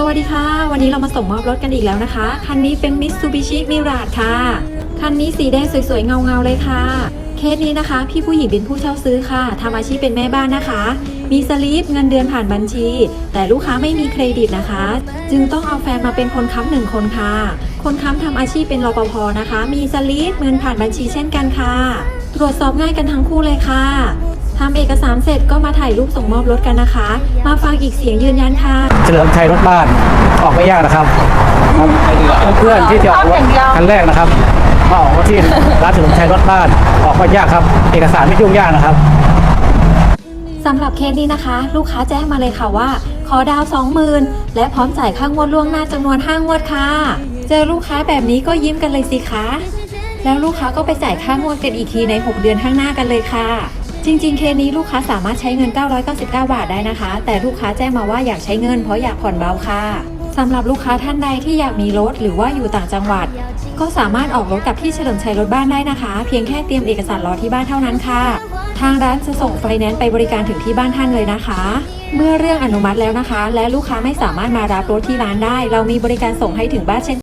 สวัสดีค่ะ วันนี้เรามาส่งมอบรถกันอีกแล้วนะคะ คันนี้เป็น Mitsubishi Mirage ค่ะ คันนี้สีแดงสวยๆ เงาๆ เลยค่ะ เคสนี้นะคะ พี่ผู้หญิงเป็นผู้เช่าซื้อค่ะทำอาชีพเป็นแม่บ้านนะคะ มีสลิปเงินเดือนผ่านบัญชี แต่ลูกค้าไม่มีเครดิตนะคะ จึงต้องเอาแฟนมาเป็นคนค้ำหนึ่งคนค่ะ คนค้ำทำอาชีพเป็นรปภนะคะ มีสลิปเงินผ่านบัญชีเช่นกันค่ะ ตรวจสอบง่ายกันทั้งคู่เลยค่ะ ทำเอกสารเสร็จก็มาถ่ายรูปส่งมอบรถกันนะคะ มาฟังอีกเสียงยืนยันค่ะ เฉลิมชัยรถบ้านออกไม่ยากนะครับครับเพื่อนๆที่จะออกรถคันแรกนะครับมาออกรถที่ร้านเฉลิมชัยรถบ้านออกไม่ยากครับ เอกสารไม่ยุ่งยากนะครับสำหรับเคสนี้นะคะ ลูกค้าแจ้งมาเลยค่ะว่า ขอดาวสองหมื่นและพร้อมจ่ายค่างวดล่วงหน้าจำนวน5งวดค่ะ เจอลูกค้าแบบนี้ก็ยิ้มกันเลยสิคะแล้วลูกค้าก็ไปจ่ายค่างวดกันอีกทีใน 6 เดือนข้างหน้ากันเลยค่ะ จริงๆ เคนี้ลูกค้าสามารถใช้เงิน 999 บาทได้นะคะ แต่ลูกค้าแจ้งมาว่าอยากใช้เงินเพราะอยากผ่อนเบาค่ะสำหรับลูกค้าท่านใดที่อยากมีรถหรือว่าอยู่ต่างจังหวัด ก็สามารถออกรถกับที่เฉลิมชัยรถบ้านได้นะคะ เพียงแค่เตรียมเอกสารรอที่บ้านเท่านั้นค่ะ ทางร้านจะส่งไฟแนนซ์ไปบริการถึงที่บ้านท่านเลยนะคะ เมื่อเรื่องอนุมัติแล้วนะคะ และลูกค้าไม่สามารถมารับรถที่ร้านได้ เรามีบริการส่งให้ถึงบ้านเช่น